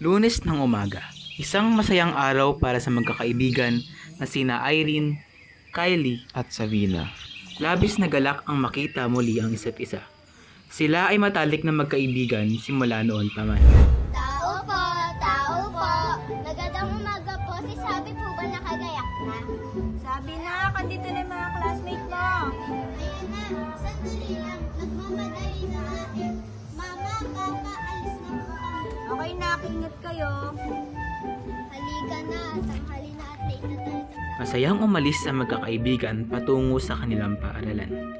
Lunes ng umaga, isang masayang araw para sa magkakaibigan na sina Irene, Kylie at Savina. Labis na galak ang makita muli ang isa't isa. Sila ay matalik na magkaibigan simula noon pa man. Na, ingat kayo. Halika na, tanghali na at late na tayo. Masayang umalis ang magkakaibigan patungo sa kanilang paaralan.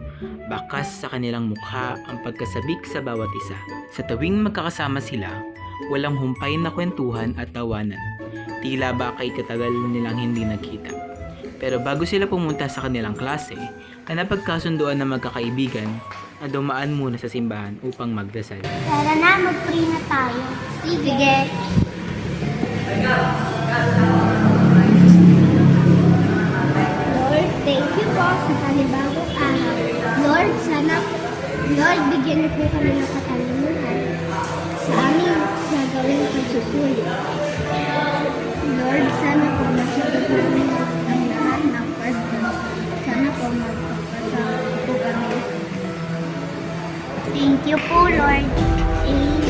Bakas sa kanilang mukha ang pagkasabik sa bawat isa. Sa tuwing magkakasama sila, walang humpay na kwentuhan at tawanan. Tila ba kay katagal nilang hindi nagkita. Pero bago sila pumunta sa kanilang klase, ay napagkasunduan ng magkakaibigan na dumaan muna sa simbahan upang magdasal. Tara na, mag-pray na tayo. Sige. Lord, thank you po sa panibagong araw. Lord, sana, Lord, bigyan niyo po kami ng katalinuhan sa aming gagawin pagsusulit. You po, Lord. Amen.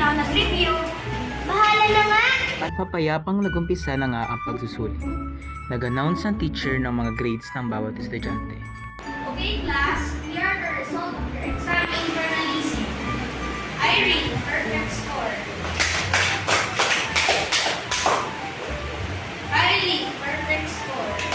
Din ako nag-review. Bahala na nga. At papayapang nagumpisa na nga ang pagsusulit. Nag-announce ang teacher ng mga grades ng bawat estudyante. Okay class, here are the result of your exam in journalism. Irene, perfect score. Kylie, perfect score.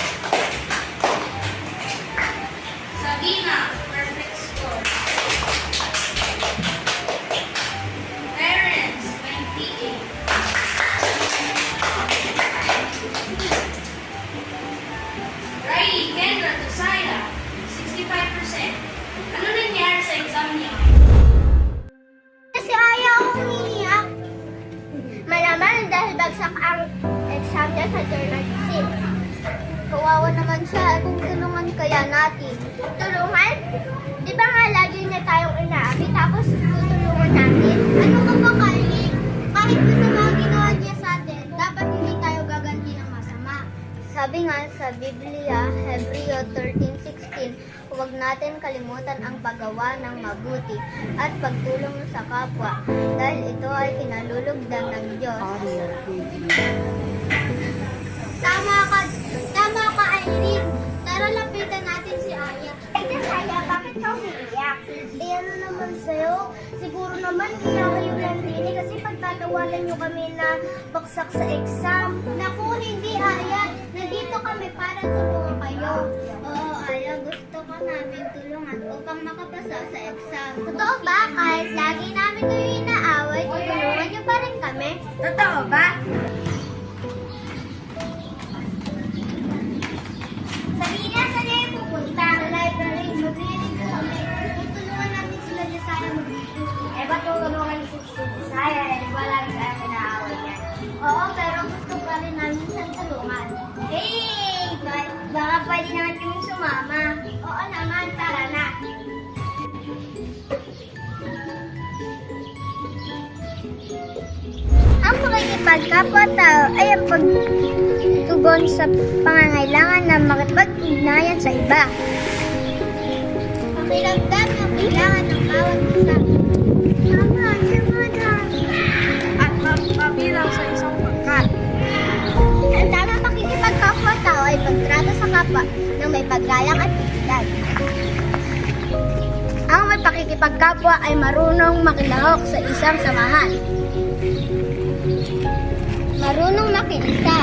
Bagsak ang exam niya sa journalism. Kawawa naman siya. Kung tulungan kaya natin. Tulungan? Di ba nga lagi niya tayong inaabi tapos tutulungan natin? Ano ka ba, Carly? Kahit masama ang ginawa niya sa atin, dapat hindi tayo gaganti ng masama. Sabi nga sa Biblia, Hebreo 13.16, huwag natin kalimutan ang paggawa ng mabuti at pagtulong sa kapwa dahil ito ay kinalulugdan ng Diyos. Tama ka, tama ka Irene. Tara lapitan natin si Aya. Ay, Aya, bakit ka umiiyak? Eh, ano naman sa'yo? Siguro naman kaya kayo nandini kasi pagtatawanan nyo kami na baksak sa exam. Naku, hindi ka namin tulungan upang makapasa sa exam. Totoo ba? Kahit lagi namin kayo inaaway, tutulungan nyo pa rin kami? Totoo ba? Ang pakikipagkapwa-tao ay ang pagtugon sa pangangailangan na makipag-ugnayan sa iba. Pinagdam ang kailangan ng bawat isa. Tama, Madam. At mabilang sa isang pangkat. Ang tamang pakikipagkapwa-tao ay pagtrato sa kapwa ng may paggalang at dignidad. Ang may pakikipagkapwa ay marunong makilahok sa isang samahan. Marunong makiisa.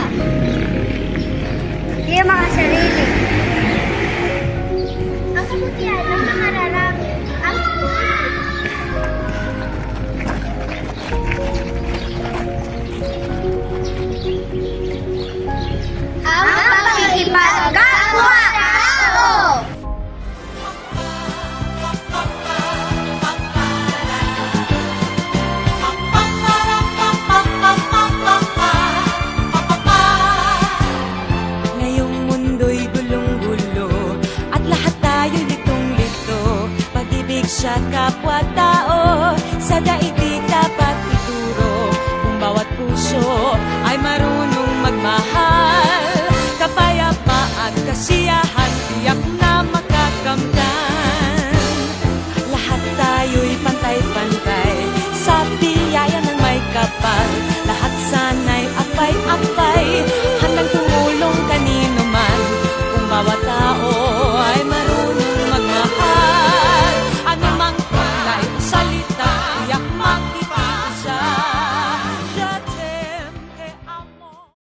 kapwa-tao. Sa daigdig dapat ituro Kung bawat puso ay marunong magmahal. Kapayapaan, kasiyahan, tiyak na